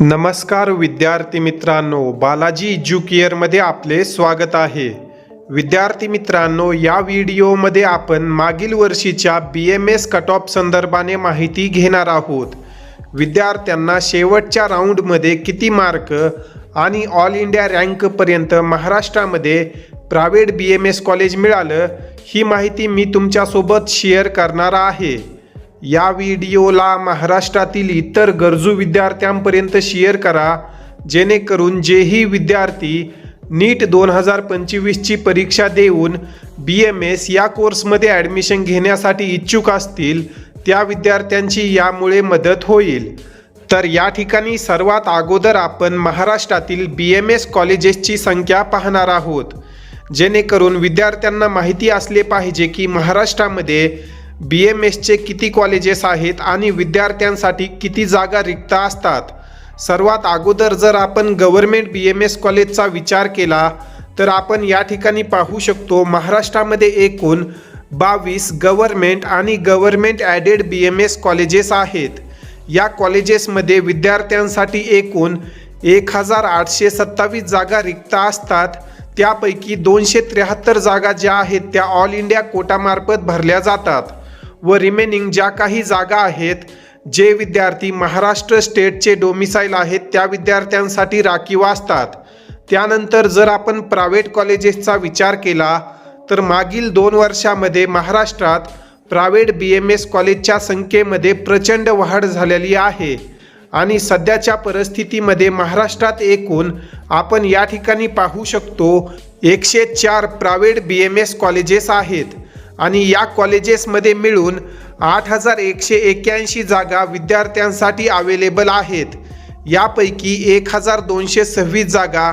नमस्कार विद्यार्थी मित्रांनो बालाजी एज्युकेअरमध्ये आपले स्वागत आहे. विद्यार्थी मित्रांनो या व्हिडिओमध्ये आपण मागील वर्षीच्या B M S cut off संदर्भाने माहिती घेणार आहोत. विद्यार्थ्यांना शेवटच्या राऊंडमध्ये किती मार्क आणि ऑल इंडिया रँकपर्यंत महाराष्ट्रामध्ये private B M S college मिळालं ही माहिती मी तुमच्यासोबत शेअर करणार आहे. या व्हिडिओला महाराष्ट्रातील इतर गरजू विद्यार्थ्यांपर्यंत शेअर करा जेणेकरून जेही विद्यार्थी नीट दोन हजार पंचवीसची परीक्षा देऊन बी एम एस या कोर्समध्ये ॲडमिशन घेण्यासाठी इच्छुक असतील त्या विद्यार्थ्यांची यामुळे मदत होईल. तर या ठिकाणी सर्वात अगोदर आपण महाराष्ट्रातील बी एम एस कॉलेजेसची संख्या पाहणार आहोत जेणेकरून विद्यार्थ्यांना माहिती असले पाहिजे की महाराष्ट्रामध्ये बी एम एसचे किती कॉलेजेस आहेत आणि विद्यार्थ्यांसाठी किती जागा रिक्त असतात? सर्वात अगोदर जर आपण गव्हर्मेंट बी एम एस कॉलेजचा विचार केला तर आपण या ठिकाणी पाहू शकतो महाराष्ट्रामध्ये एकूण बावीस गव्हर्मेंट आणि government aided B M S colleges आहेत. या कॉलेजेसमध्ये विद्यार्थ्यांसाठी एकूण एक हजार आठशे सत्तावीस जागा रिक्त असतात. त्यापैकी दोनशे त्र्याहत्तर जागा ज्या आहेत त्या ऑल इंडिया कोटामार्फत भरल्या जातात. व रिमेनिंग ज्या काही जागा आहेत जे विद्यार्थी महाराष्ट्र स्टेटचे डोमिसाईल आहेत त्या विद्यार्थ्यांसाठी राखीव असतात. त्यानंतर जर आपण प्रायव्हेट कॉलेजेसचा विचार केला तर मागील दोन वर्षामध्ये महाराष्ट्रात प्रायव्हेट बी एम एस कॉलेजच्या संख्येमध्ये प्रचंड वाढ झालेली आहे. आणि सध्याच्या परिस्थितीमध्ये महाराष्ट्रात एकूण आपण या ठिकाणी पाहू शकतो एकशे चार private B M S colleges आहेत. आणि या कॉलेजेसमध्ये मिळून आठ हजार एकशे एक्क्याऐंशी जागा विद्यार्थ्यांसाठी अवेलेबल आहेत. यापैकी एक हजार दोनशे सव्वीस जागा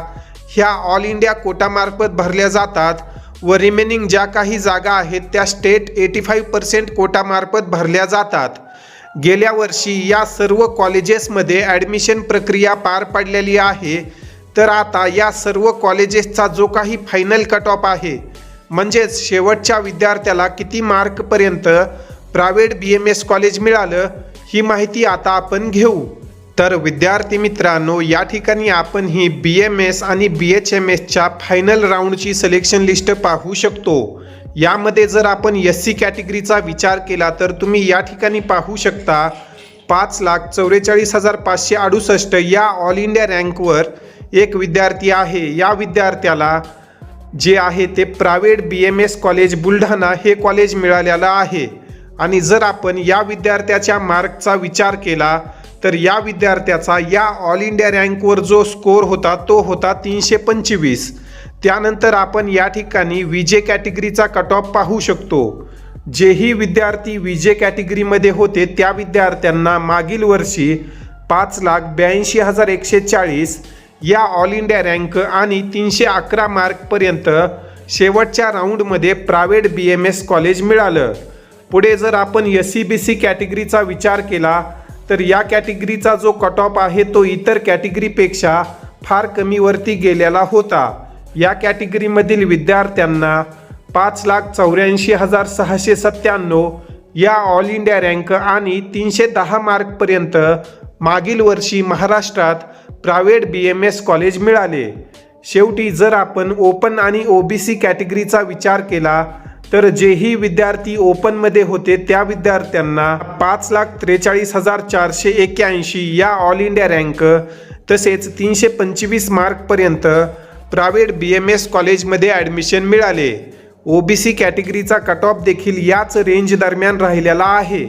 ह्या ऑल इंडिया कोटामार्फत भरल्या जातात व रिमेनिंग ज्या काही जागा आहेत त्या स्टेट एटी फाईव्ह पर्सेंट कोटामार्फत भरल्या जातात. गेल्या वर्षी या सर्व कॉलेजेसमध्ये ॲडमिशन प्रक्रिया पार पडलेली आहे. तर आता या सर्व कॉलेजेसचा जो काही फायनल कट ऑफ आहे म्हणजेच शेवटच्या विद्यार्थ्याला किती मार्कपर्यंत private B M S college मिळालं ही माहिती आता आपण घेऊ. तर विद्यार्थी मित्रांनो या ठिकाणी आपण ही बी एम एस आणि बी एच एम एसच्या फायनल राऊंडची सिलेक्शन लिस्ट पाहू शकतो. यामध्ये जर आपण एस सी कॅटेगरीचा विचार केला तर तुम्ही या ठिकाणी पाहू शकता पाच लाख चौवेचाळीस हजार पाचशे अडुसष्ट या ऑल इंडिया रँकवर एक विद्यार्थी आहे. या विद्यार्थ्याला जे आहे ते private B M S college Buldhana हे कॉलेज मिळालेलं आहे. आणि जर आपण या विद्यार्थ्याच्या मार्कचा विचार केला तर या विद्यार्थ्याचा या ऑल इंडिया रँकवर जो स्कोर होता तो होता तीनशे पंचवीस. त्यानंतर आपण या ठिकाणी विजे कॅटेगरीचा कट ऑफ पाहू शकतो. जेही विद्यार्थी विजे कॅटेगरीमध्ये होते त्या विद्यार्थ्यांना मागील वर्षी पाच लाख ब्याऐंशी हजार एकशे चाळीस या ऑल इंडिया रँक आणि तीनशे अकरा मार्कपर्यंत शेवटच्या राऊंडमध्ये private B M S college मिळालं. पुढे जर आपण एस सी बी सी कॅटेगरीचा विचार केला तर या कॅटेगरीचा जो कट ऑफ आहे तो इतर कॅटेगरीपेक्षा फार कमीवरती गेलेला होता. या कॅटेगरीमधील विद्यार्थ्यांना पाच लाख चौऱ्याऐंशी हजार सहाशे सत्त्याण्णव या ऑल इंडिया रँक आणि तीनशे दहा मार्कपर्यंत मागील वर्षी महाराष्ट्रात private B M S college मिळाले. शेवटी जर आपण ओपन आणि ओ बी सी कॅटेगरीचा विचार केला तर जेही विद्यार्थी ओपनमध्ये होते त्या विद्यार्थ्यांना पाच लाख त्रेचाळीस हजार चारशे एक्क्याऐंशी या ऑल इंडिया रँक तसेच तीनशे पंचवीस मार्कपर्यंत प्रायव्हेट बी एम एस कॉलेजमध्ये ॲडमिशन मिळाले. ओ बी सी कॅटेगरीचा कट ऑफ देखील याच रेंज दरम्यान राहिलेला आहे.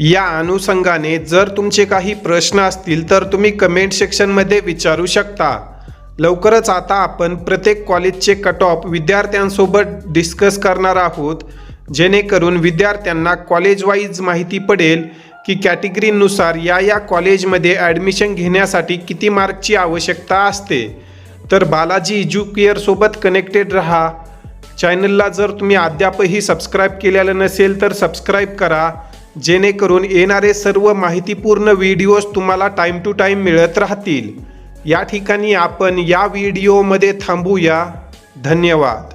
या अनुषंगाने जर तुमचे काही प्रश्न असतील तर तुम्ही कमेंट सेक्शनमध्ये विचारू शकता. लवकरच आता आपण प्रत्येक कॉलेजचे कट ऑफ विद्यार्थ्यांसोबत डिस्कस करणार आहोत. जेणेकरून विद्यार्थ्यांना कॉलेज वाईज माहिती पडेल की कॅटेगरीनुसार या या कॉलेजमध्ये ॲडमिशन घेण्यासाठी किती मार्कची आवश्यकता असते. तर बालाजी एज्युकेअरसोबत कनेक्टेड रहा. चॅनलला जर तुम्ही अद्यापही सबस्क्राईब केलेलं नसेल तर सबस्क्राईब करा. जेणेकरून येणारे सर्व माहितीपूर्ण व्हिडिओज तुम्हाला टाईम टू टाईम मिळत राहतील. या ठिकाणी आपण या व्हिडिओमध्ये थांबूया. धन्यवाद.